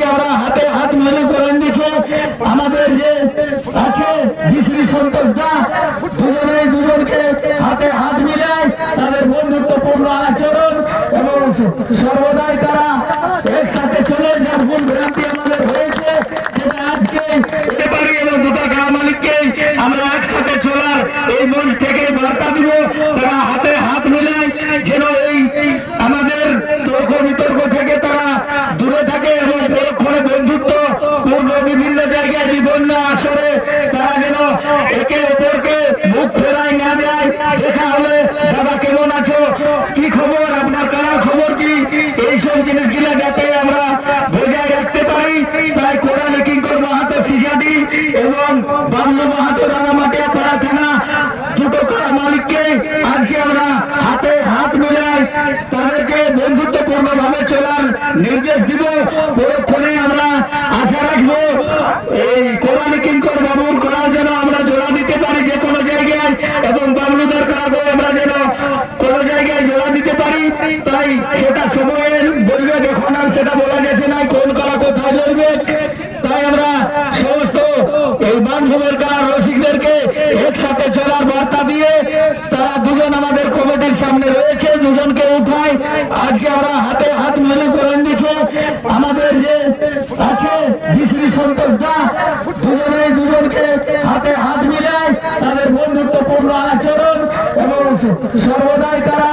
আজকে আমরা হাতে হাত মেলে করে দিচ্ছে, আমাদের যে আছে বিশ্রী সন্তোষ দা, দুজনেই দুজনকে হাতে হাত মিলায় তাদের বন্ধুত্বপূর্ণ আচরণ এবং সর্বদাই তারা একসাথে চলে যার ভুল ভ্রান্তি আমাদের হয়েছে সেটা আজকে হতে পারি এবং দুটা গ্রাম মালিককে আমরা একসাথে চলার এই মঞ্চ থেকে বার্তা দিব তারা হাতে হাত মিলায় যেন এই আমাদের তর্ক বিতর্ক থেকে তারা দূরে থাকে এবং পরক্ষণে বন্ধুত্ব পূর্ণ বিভিন্ন জায়গায় বিভিন্ন আসরে তারা যেন একে অপরকে মুখ ফেরায় না দেয় দেখা হলে দাদা কেমন আছো কি খবর আপনার কারা খবর কি এইসব জিনিসগুলো যাতে আমরা বজায় রাখতে তাই কোরআন কিঙ্কর মাহাতো সিজাদি এবং বাবলু মাহাতো রানামাটিয়া পাড়া থানা দুটো কারা মালিককে আজকে আমরা হাতে হাত মিলাই তাদেরকে বন্ধুত্বপূর্ণ ভাবে চলার নির্দেশ দিব। পরক্ষণে আমরা আশা রাখব এই কোরআন কিঙ্কর বাবুর করা যেন আমরা জোড়া দিতে পারি যে কোনো জায়গায় এবং বাবলুদার কারাকেও আমরা যেন কোনো জায়গায় জোড়া দিতে পারি। তাই সেটা সময়ের বলবে দেখুন আর সেটা বলা গেছে না কোন কারা কোথায় চলবে তাই আমরা সমস্ত এই বান্ধবের কারা রসিকদেরকে একসাথে চলার বার্তা দিয়ে তারা দুজন আমাদের কমিটির সামনে রয়েছে দুজনকে আজকে আমরা হাতে হাত মেলে করে দিচ্ছে আমাদের যে আছে বিশ্রী সন্তোষ দা, দুজনেই দুজনকে হাতে হাত মিলায় তাদের বন্ধুত্বপূর্ণ আচরণ এবং সর্বদাই তারা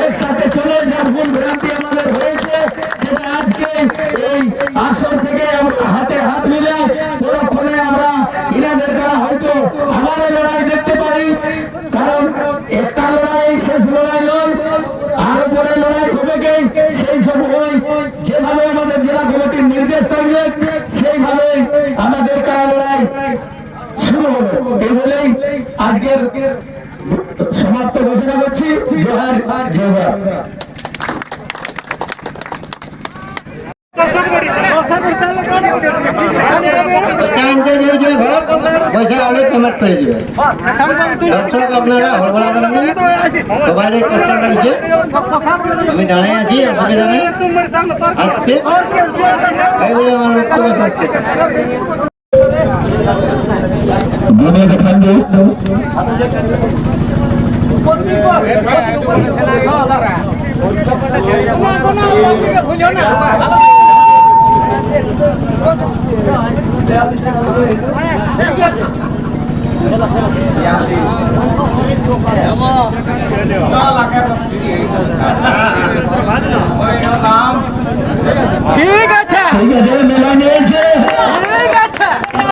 একসাথে চলে যার ভুল ভ্রান্তি আমাদের হয়েছে সেটা আজকে এই আসর থেকে আমরা হাতে হাত মিলে পরক্ষণে আমরা ইনাদের দ্বারা হয়তো হবে সেই ওই যেভাবে আমাদের জেলা কমিটির নির্দেশ থাকবে, সেইভাবে আমাদের কারা লড়াই শুরু হবে। এই বলেই আজকের সমাপ্ত ঘোষণা করছি। জোহার জোহার। দর্শক, আপনারা না সবাই কষ্ট লাগছে আমি দাঁড়াই আছি আপনাকে জানাই আজকে তাই আমার বক্তব্য শেষ করছি। দেখান ঠিক Nah, laki-laki.